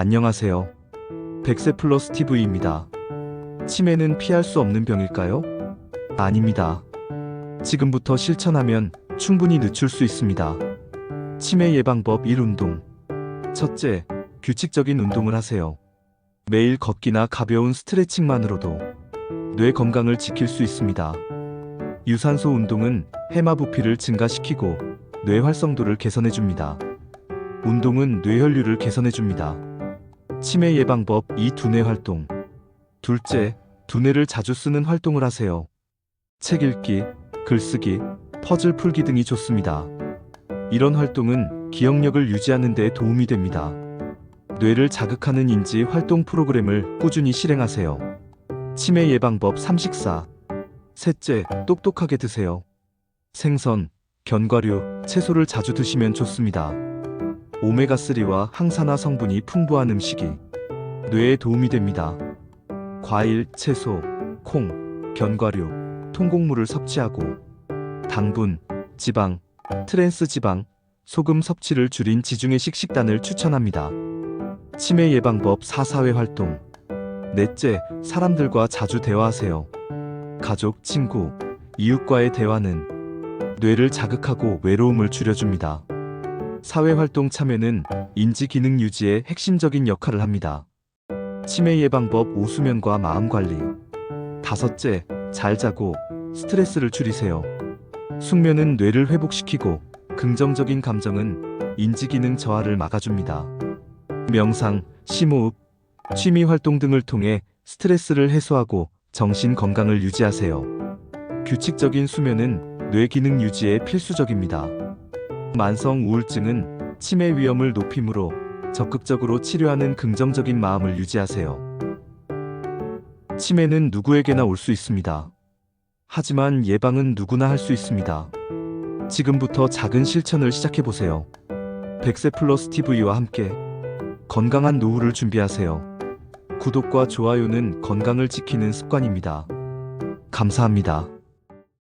안녕하세요. 백세 플러스 TV입니다. 치매는 피할 수 없는 병일까요? 아닙니다. 지금부터 실천하면 충분히 늦출 수 있습니다. 치매 예방법 1운동. 첫째, 규칙적인 운동을 하세요. 매일 걷기나 가벼운 스트레칭만으로도 뇌 건강을 지킬 수 있습니다. 유산소 운동은 해마 부피를 증가시키고 뇌 활성도를 개선해 줍니다. 운동은 뇌혈류를 개선해 줍니다. 치매 예방법 2 두뇌 활동. 둘째, 두뇌를 자주 쓰는 활동을 하세요. 책 읽기, 글쓰기, 퍼즐 풀기 등이 좋습니다. 이런 활동은 기억력을 유지하는 데 도움이 됩니다. 뇌를 자극하는 인지 활동 프로그램을 꾸준히 실행하세요. 치매 예방법 3식사. 셋째, 똑똑하게 드세요. 생선, 견과류, 채소를 자주 드시면 좋습니다. 오메가3와 항산화 성분이 풍부한 음식이 뇌에 도움이 됩니다. 과일, 채소, 콩, 견과류, 통곡물을 섭취하고 당분, 지방, 트랜스 지방, 소금 섭취를 줄인 지중해식 식단을 추천합니다. 치매 예방법 4사회 활동. 넷째, 사람들과 자주 대화하세요. 가족, 친구, 이웃과의 대화는 뇌를 자극하고 외로움을 줄여줍니다. 사회활동 참여는 인지 기능 유지에 핵심적인 역할을 합니다. 치매 예방법 오수면과 마음 관리. 다섯째, 잘 자고 스트레스를 줄이세요. 숙면은 뇌를 회복시키고 긍정적인 감정은 인지 기능 저하를 막아줍니다. 명상, 심호흡, 취미 활동 등을 통해 스트레스를 해소하고 정신 건강을 유지하세요. 규칙적인 수면은 뇌 기능 유지에 필수적입니다. 만성 우울증은 치매 위험을 높이므로 적극적으로 치료하는 긍정적인 마음을 유지하세요. 치매는 누구에게나 올 수 있습니다. 하지만 예방은 누구나 할 수 있습니다. 지금부터 작은 실천을 시작해 보세요. 백세 플러스 TV와 함께 건강한 노후를 준비하세요. 구독과 좋아요는 건강을 지키는 습관입니다. 감사합니다.